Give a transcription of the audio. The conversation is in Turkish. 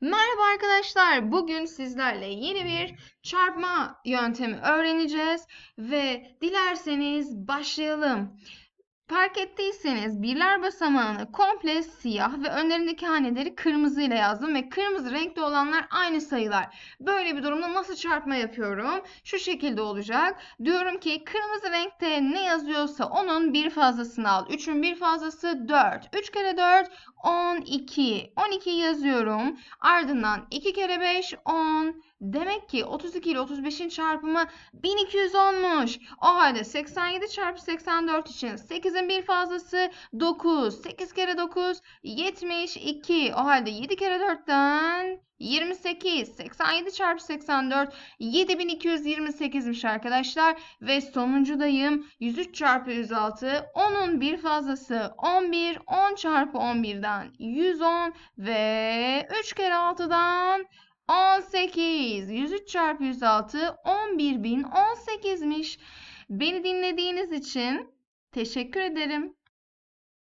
Merhaba arkadaşlar. Bugün sizlerle yeni bir çarpma yöntemi öğreneceğiz ve dilerseniz başlayalım. Fark ettiyseniz birler basamağını komple siyah ve önlerindeki haneleri kırmızı ile yazdım ve kırmızı renkte olanlar aynı sayılar. Böyle bir durumda nasıl çarpma yapıyorum? Şu şekilde olacak. Diyorum ki kırmızı renkte ne yazıyorsa onun bir fazlasını al. 3'ün bir fazlası 4. 3 kere 4 12. 12 yazıyorum. Ardından 2 kere 5 10. Demek ki 32 ile 35'in çarpımı 1210'muş. O halde 87 çarpı 84 için 8'in bir fazlası 9. 8 kere 9 72. O halde 7 kere 4'ten 28. 87 çarpı 84 7228'miş arkadaşlar. Ve sonuncudayım. 103 çarpı 106 10'un bir fazlası 11. 10 çarpı 11'den 110 ve 3 kere 6'dan 18. 103 çarpı 106 11.018'miş. Beni dinlediğiniz için teşekkür ederim.